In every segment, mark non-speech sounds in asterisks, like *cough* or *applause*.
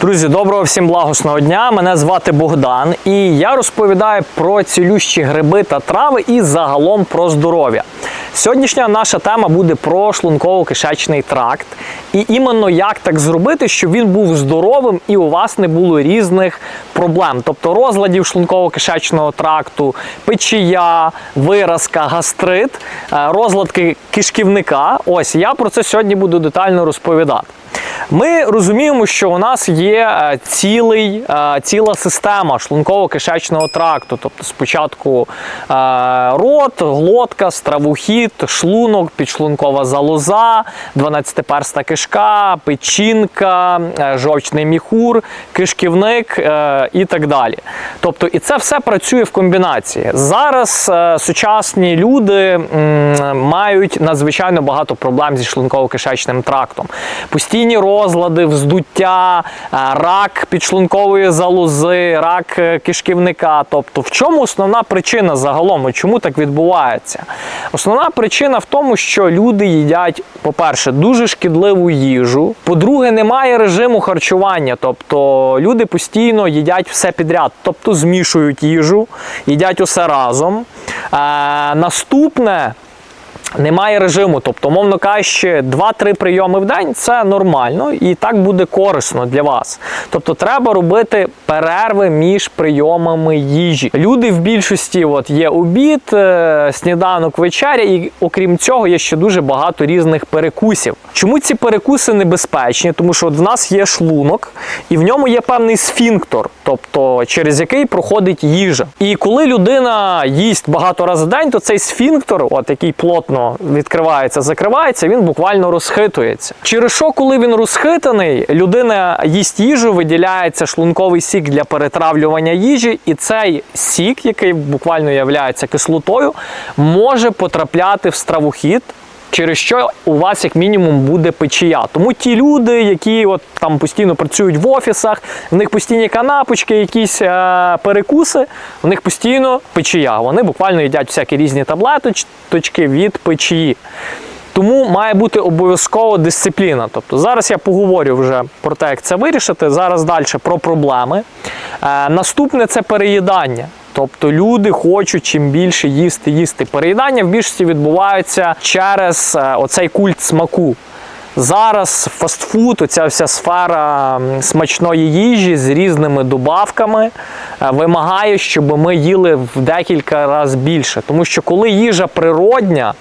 Друзі, доброго всім благосного дня. Мене звати Богдан, і я розповідаю про цілющі гриби та трави і загалом про здоров'я. Сьогоднішня наша тема буде про шлунково-кишечний тракт, і іменно як так зробити, щоб він був здоровим і у вас не було різних проблем, тобто розладів шлунково-кишечного тракту, печія, виразка, гастрит, е, розладки кишківника. Ось я про це сьогодні буду детально розповідати. Ми розуміємо, що у нас є е, цілий, е, ціла система шлунково-кишечного тракту. Тобто спочатку е, рот, глотка, стравохід, шлунок, підшлункова залоза, 12-перста кишка, печінка, жовчний міхур, кишківник і так далі. Тобто, і це все працює в комбінації. Зараз сучасні люди мають надзвичайно багато проблем зі шлунково-кишечним трактом. Постійні розлади, вздуття, е, рак підшлункової залози, рак е, кишківника. Тобто, в чому основна причина загалом? і Чому так відбувається? Основна причина в тому, що люди їдять, по-перше, дуже шкідливу їжу. По-друге, немає режиму харчування. Тобто люди постійно їдять все підряд, тобто змішують їжу, їдять усе разом. Е, наступне. Немає режиму, тобто, мовно кажучи, 2-3 прийоми в день це нормально і так буде корисно для вас. Тобто треба робити перерви між прийомами їжі. Люди в більшості от є обід, е, сніданок, вечеря, і окрім цього є ще дуже багато різних перекусів. Чому ці перекуси небезпечні? Тому що от в нас є шлунок, і в ньому є певний сфінктор, тобто через який проходить їжа. І коли людина їсть багато разів в день, то цей сфінктор, от який плотно відкривається, закривається, він буквально розхитується. Через що, коли він розхитаний, людина їсть їжу, виділяється шлунковий сік для перетравлювання їжі, і цей сік, який буквально являється кислотою, може потрапляти в стравохід. Через що у вас як мінімум буде печія. Тому ті люди, які от там постійно працюють в офісах, в них постійні канапочки, якісь е, перекуси, в них постійно печія. Вони буквально їдять всякі різні таблеточки від печії. Тому має бути обов'язково дисципліна. Тобто зараз я поговорю вже про те, як це вирішити. Зараз далі про проблеми. Е, наступне це переїдання. Тобто люди хочуть чим більше їсти, їсти. Переїдання в більшості відбувається через е, оцей культ смаку. Зараз фастфуд, оця вся сфера смачної їжі з різними добавками е, вимагає, щоб ми їли в декілька разів більше. Тому що коли їжа природня,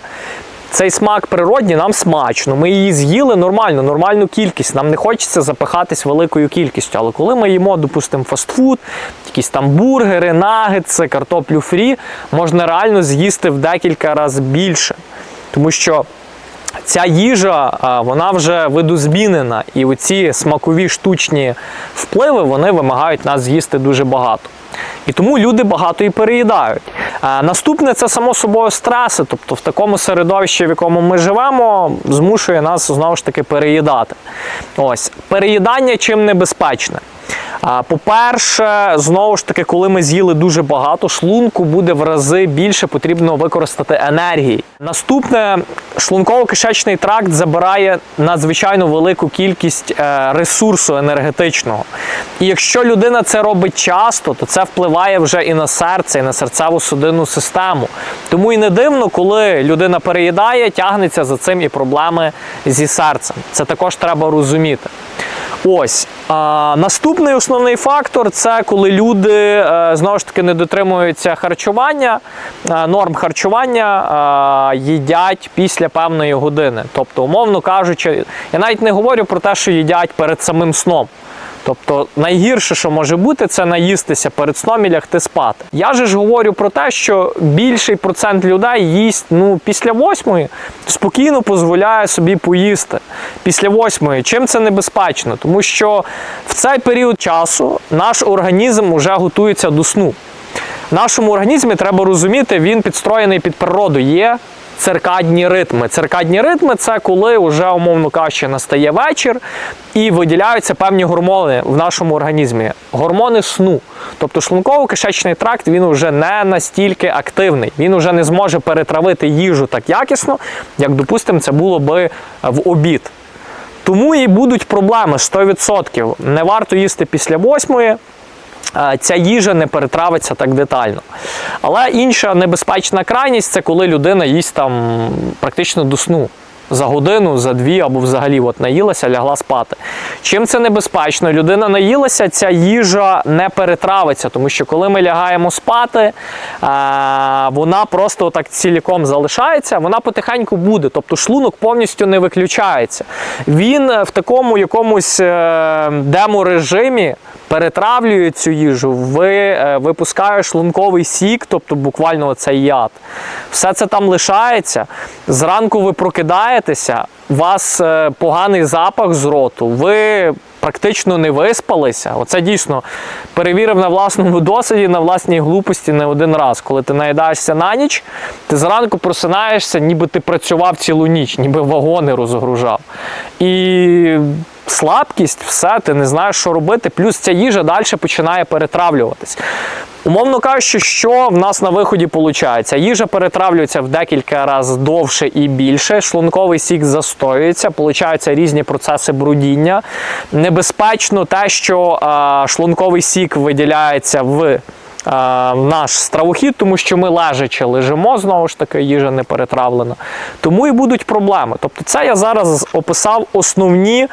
цей смак природній, нам смачно. Ми її з'їли нормально, нормальну кількість. Нам не хочеться запихатись великою кількістю. Але коли ми їмо, допустимо, фастфуд, якісь там бургери, нагетси, картоплю фрі, можна реально з'їсти в декілька разів більше. Тому що ця їжа вона вже видозмінена, і оці смакові штучні впливи вони вимагають нас з'їсти дуже багато. І тому люди багато і переїдають. А, наступне це само собою стреси, тобто в такому середовищі, в якому ми живемо, змушує нас знову ж таки переїдати. Ось переїдання чим небезпечне. По-перше, знову ж таки, коли ми з'їли дуже багато, шлунку буде в рази більше потрібно використати енергії. Наступне, шлунково-кишечний тракт забирає надзвичайно велику кількість е, ресурсу енергетичного. І якщо людина це робить часто, то це впливає вже і на серце, і на серцево-судинну систему. Тому і не дивно, коли людина переїдає, тягнеться за цим і проблеми зі серцем. Це також треба розуміти. Ось а, наступний основний фактор це коли люди е, знову ж таки не дотримуються харчування, е, норм харчування е, їдять після певної години. Тобто, умовно кажучи, я навіть не говорю про те, що їдять перед самим сном. Тобто найгірше, що може бути, це наїстися перед сном і лягти спати. Я же ж говорю про те, що більший процент людей їсть ну, після восьмої, спокійно дозволяє собі поїсти після восьмої. Чим це небезпечно? Тому що в цей період часу наш організм вже готується до сну. В нашому організмі треба розуміти, він підстроєний під природу. Є циркадні ритми. Циркадні ритми це коли вже, умовно кажучи, настає вечір і виділяються певні гормони в нашому організмі. Гормони сну. Тобто шлунково-кишечний тракт він вже не настільки активний. Він вже не зможе перетравити їжу так якісно, як, допустимо, це було би в обід. Тому і будуть проблеми 100%. Не варто їсти після восьмої. Ця їжа не перетравиться так детально. Але інша небезпечна крайність це коли людина їсть там практично до сну. За годину, за дві або взагалі от наїлася, лягла спати. Чим це небезпечно? Людина наїлася, ця їжа не перетравиться, тому що коли ми лягаємо спати, е, вона просто так ціліком залишається, вона потихеньку буде. Тобто шлунок повністю не виключається. Він в такому якомусь е, демо-режимі перетравлює цю їжу, ви, е, випускає шлунковий сік, тобто буквально цей яд. Все це там лишається. Зранку ви прокидаєтеся, у вас е, поганий запах з роту, ви практично не виспалися. Оце дійсно перевірив на власному досвіді, на власній глупості не один раз. Коли ти наїдаєшся на ніч, ти зранку просинаєшся, ніби ти працював цілу ніч, ніби вагони розгружав. І слабкість, все, ти не знаєш, що робити. Плюс ця їжа далі починає перетравлюватись. Умовно кажучи, що в нас на виході виходить? Їжа перетравлюється в декілька разів довше і більше. Шлунковий сік застоюється, получаються різні процеси брудіння. Небезпечно те, що е, шлунковий сік виділяється в наш стравохід, тому що ми лежачи лежимо, знову ж таки, їжа не перетравлена. Тому і будуть проблеми. Тобто, це я зараз описав основні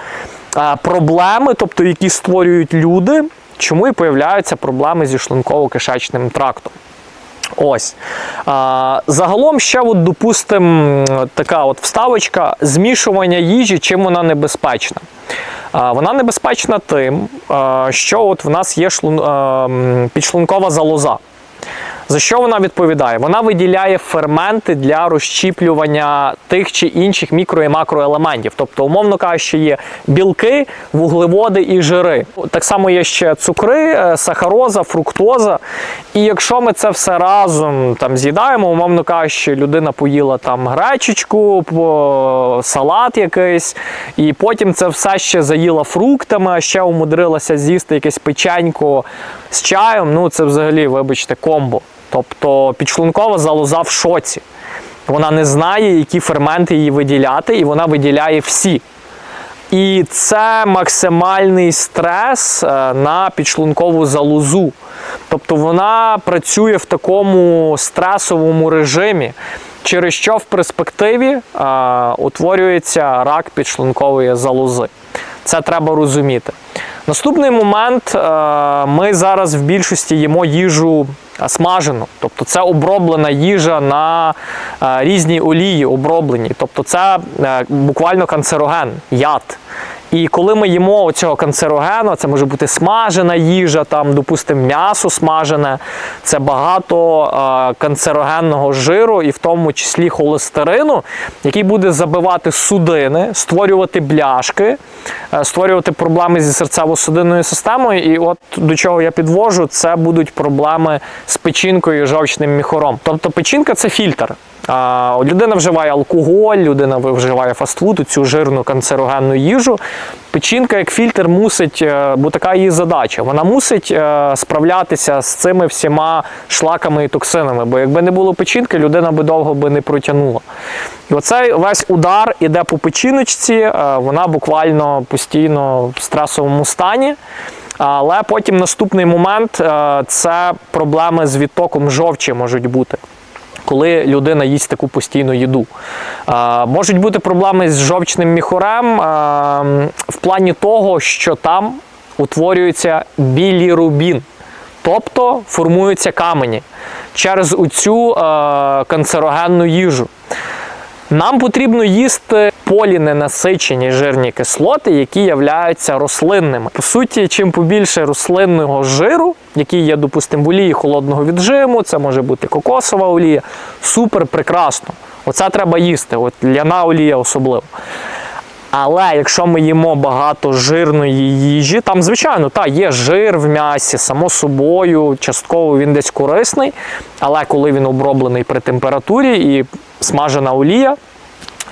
проблеми, тобто, які створюють люди, чому і появляються проблеми зі шлунково-кишечним трактом. Ось. А, загалом ще, от, допустимо, така от вставочка змішування їжі, чим вона небезпечна. А, вона небезпечна тим, що от в нас є шлун, підшлункова залоза. За що вона відповідає? Вона виділяє ферменти для розщіплювання тих чи інших мікро і макроелементів. Тобто, умовно кажучи, є білки, вуглеводи і жири. Так само є ще цукри, е, сахароза, фруктоза. І якщо ми це все разом там з'їдаємо, умовно кажучи, людина поїла там гречечку, салат якийсь, і потім це все ще заїла фруктами, ще умудрилася з'їсти якесь печенько з чаєм. Ну це взагалі, вибачте, комбо. Тобто підшлункова залоза в шоці. Вона не знає, які ферменти її виділяти, і вона виділяє всі. І це максимальний стрес е, на підшлункову залозу. Тобто вона працює в такому стресовому режимі, через що в перспективі е, утворюється рак підшлункової залози. Це треба розуміти. Наступний момент: е, ми зараз в більшості їмо їжу смажену, тобто це оброблена їжа на е, різній олії, оброблені. Тобто це е, буквально канцероген, яд. І коли ми їмо цього канцерогену, це може бути смажена їжа, там, допустимо, м'ясо смажене, це багато е, канцерогенного жиру, і в тому числі холестерину, який буде забивати судини, створювати бляшки, е, створювати проблеми зі серцево-судинною системою. І от до чого я підвожу, це будуть проблеми з печінкою і жовчним міхором. Тобто печінка це фільтр. А, людина вживає алкоголь, людина вживає фастфуд, цю жирну канцерогенну їжу. Печінка як фільтр мусить, е, бо така її задача. Вона мусить е, справлятися з цими всіма шлаками і токсинами. Бо якби не було печінки, людина би довго би не протягнула. І оцей весь удар іде по печіночці, е, вона буквально постійно в стресовому стані. Але потім наступний момент це проблеми з відтоком жовчі можуть бути коли людина їсть таку постійну їду. А, можуть бути проблеми з жовчним міхурем а, в плані того, що там утворюється білірубін, тобто формуються камені через оцю канцерогенну їжу. Нам потрібно їсти поліненасичені жирні кислоти, які являються рослинними. По суті, чим побільше рослинного жиру, який є, допустимо, в олії холодного віджиму, це може бути кокосова олія, супер прекрасно. Оце треба їсти, от ляна олія особливо. Але якщо ми їмо багато жирної їжі, там, звичайно, та, є жир в м'ясі, само собою, частково він десь корисний, але коли він оброблений при температурі і смажена олія,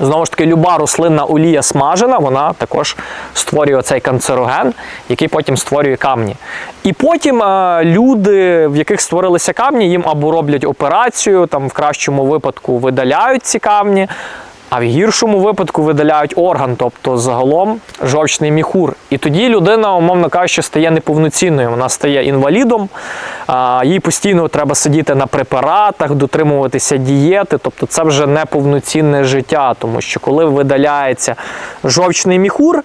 Знову ж таки, люба рослинна олія смажена, вона також створює цей канцероген, який потім створює камні. І потім е, люди, в яких створилися камні, їм або роблять операцію, там в кращому випадку видаляють ці камні, А в гіршому випадку видаляють орган, тобто загалом жовчний міхур. І тоді людина, умовно кажучи, стає неповноцінною. Вона стає інвалідом, їй постійно треба сидіти на препаратах, дотримуватися дієти. Тобто це вже неповноцінне життя, тому що коли видаляється жовчний міхур,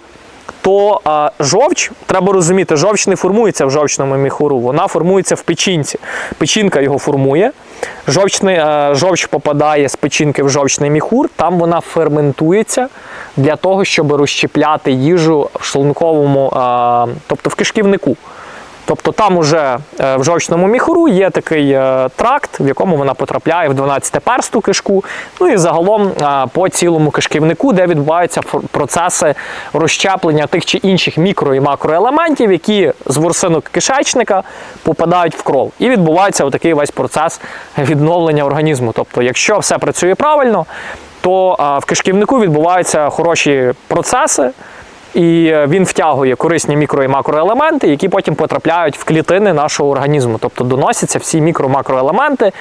то а, жовч, треба розуміти, жовч не формується в жовчному міхуру, вона формується в печінці. Печінка його формує. Жовчний, а, жовч попадає з печінки в жовчний міхур, там вона ферментується для того, щоб розщепляти їжу в шлунковому, а, тобто в кишківнику. Тобто там уже е, в жовчному міхуру є такий е, тракт, в якому вона потрапляє в 12-персту кишку, ну і загалом е, по цілому кишківнику, де відбуваються процеси розщеплення тих чи інших мікро і макроелементів, які з ворсинок кишечника попадають в кров. І відбувається отакий весь процес відновлення організму. Тобто, якщо все працює правильно, то в кишківнику відбуваються хороші процеси. І він втягує корисні мікро і макроелементи, які потім потрапляють в клітини нашого організму. Тобто доносяться всі мікро-макроелементи,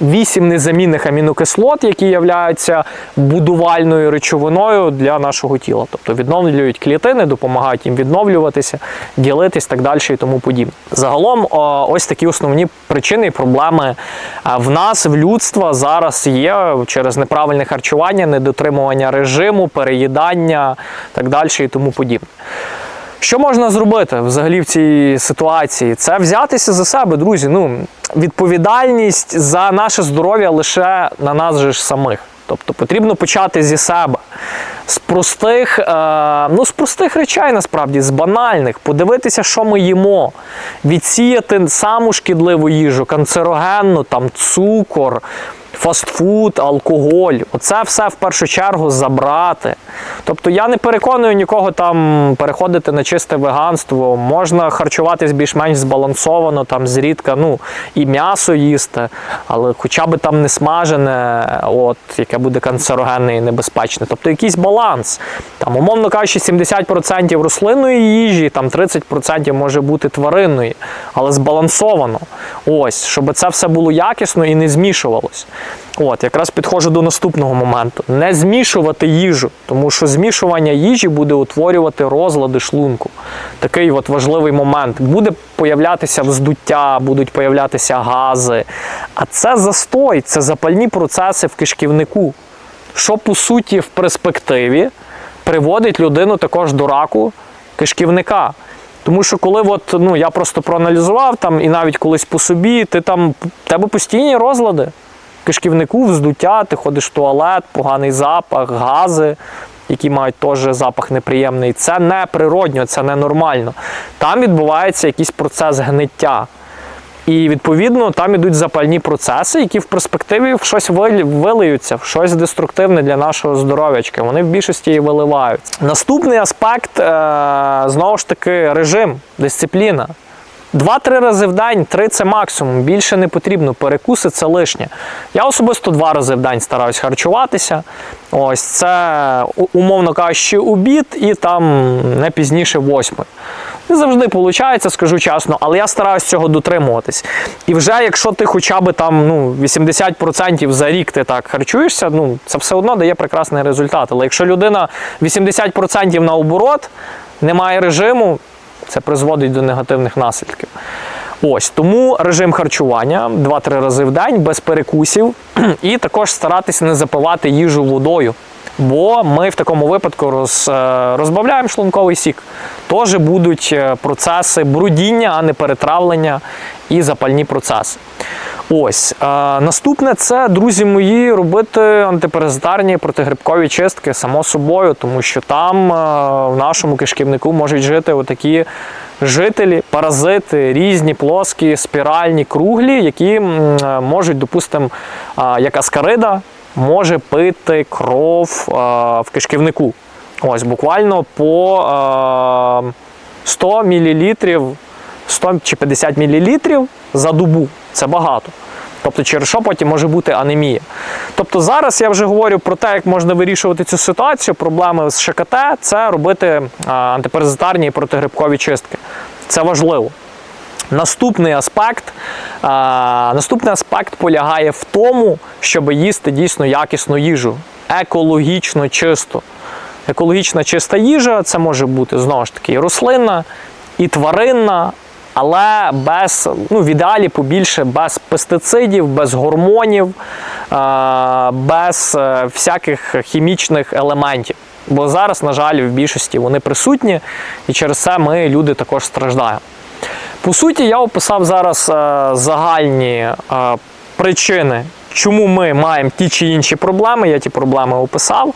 вісім незамінних амінокислот, які являються будувальною речовиною для нашого тіла. Тобто відновлюють клітини, допомагають їм відновлюватися, ділитись так далі і тому подібне. Загалом, ось такі основні причини і проблеми в нас, в людства зараз є через неправильне харчування, недотримування режиму, переїдання так далі і тому подібне. Що можна зробити взагалі в цій ситуації? Це взятися за себе, друзі. Ну, відповідальність за наше здоров'я лише на нас же ж самих. Тобто потрібно почати зі себе. З простих, е, ну, з простих речей, насправді, з банальних, подивитися, що ми їмо, відсіяти саму шкідливу їжу, канцерогенну, там, цукор, фастфуд, алкоголь. Оце все в першу чергу забрати. Тобто я не переконую нікого там переходити на чисте веганство. Можна харчуватись більш-менш збалансовано, там зрідка, ну і м'ясо їсти, але хоча б там не смажене, от, яке буде канцерогенне і небезпечне. Тобто якийсь баланс. Там, умовно кажучи, 70% рослинної їжі, там 30% може бути тваринної, але збалансовано. Ось, щоб це все було якісно і не змішувалось. От, якраз підходжу до наступного моменту. Не змішувати їжу, тому що змішування їжі буде утворювати розлади шлунку. Такий от важливий момент. Буде появлятися вздуття, будуть появлятися гази. А це застой, це запальні процеси в кишківнику, що по суті в перспективі приводить людину також до раку кишківника. Тому що коли от, ну, я просто проаналізував там, і навіть колись по собі, ти там, в тебе постійні розлади кишківнику, вздуття, ти ходиш в туалет, поганий запах, гази, які мають теж запах неприємний. Це не природньо, це не нормально. Там відбувається якийсь процес гниття. І відповідно там ідуть запальні процеси, які в перспективі в щось вилиються, в щось деструктивне для нашого здоров'ячка. Вони в більшості і виливаються. Наступний аспект е, знову ж таки режим, дисципліна. Два-три рази в день, три це максимум. Більше не потрібно. Перекуси це лишнє. Я особисто два рази в день стараюсь харчуватися. Ось це умовно кажучи, обід і там не пізніше восьми. Не завжди виходить, скажу чесно, але я стараюсь цього дотримуватись. І вже якщо ти хоча б там ну, 80% за рік ти так харчуєшся, ну це все одно дає прекрасний результат. Але якщо людина 80% наоборот, немає режиму, це призводить до негативних наслідків. Ось тому режим харчування 2-3 рази в день без перекусів, *clears throat* і також старатися не запивати їжу водою. Бо ми в такому випадку роз, е, розбавляємо шлунковий сік. Тож будуть е, процеси брудіння, а не перетравлення і запальні процеси. Ось наступне це, друзі мої, робити антиперазитарні протигрибкові чистки само собою, тому що там в нашому кишківнику можуть жити отакі жителі, паразити, різні плоскі, спіральні, круглі, які можуть, допустимо, як аскарида, може пити кров в кишківнику. Ось буквально по е, 100 мл 100 чи 50 мл за добу. Це багато. Тобто, через що потім може бути анемія. Тобто зараз я вже говорю про те, як можна вирішувати цю ситуацію. Проблеми з ШКТ це робити а, і протигрибкові чистки. Це важливо. Наступний аспект, а, наступний аспект полягає в тому, щоб їсти дійсно якісну їжу. екологічно чисту. Екологічна чиста їжа це може бути знову ж таки і рослинна, і тваринна, але без, ну, в ідеалі побільше без пестицидів, без гормонів, без е, всяких хімічних елементів. Бо зараз, на жаль, в більшості вони присутні, і через це ми, люди, також страждаємо. По суті, я описав зараз е, загальні е, причини, чому ми маємо ті чи інші проблеми. Я ті проблеми описав,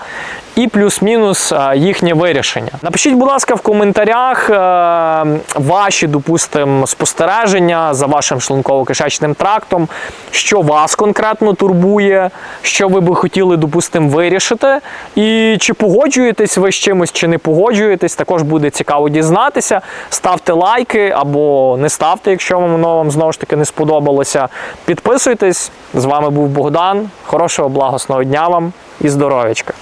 і плюс-мінус е, їхнє вирішення. Напишіть, будь ласка, в коментарях е, ваші, допустимо, спостереження за вашим шлунково-кишечним трактом, що вас конкретно турбує, що ви би хотіли, допустимо, вирішити. І чи погоджуєтесь ви з чимось, чи не погоджуєтесь, також буде цікаво дізнатися. Ставте лайки або не ставте, якщо вам воно вам знову ж таки не сподобалося. Підписуйтесь. З вами був Богдан. Хорошого благосного дня вам і здоров'ячка!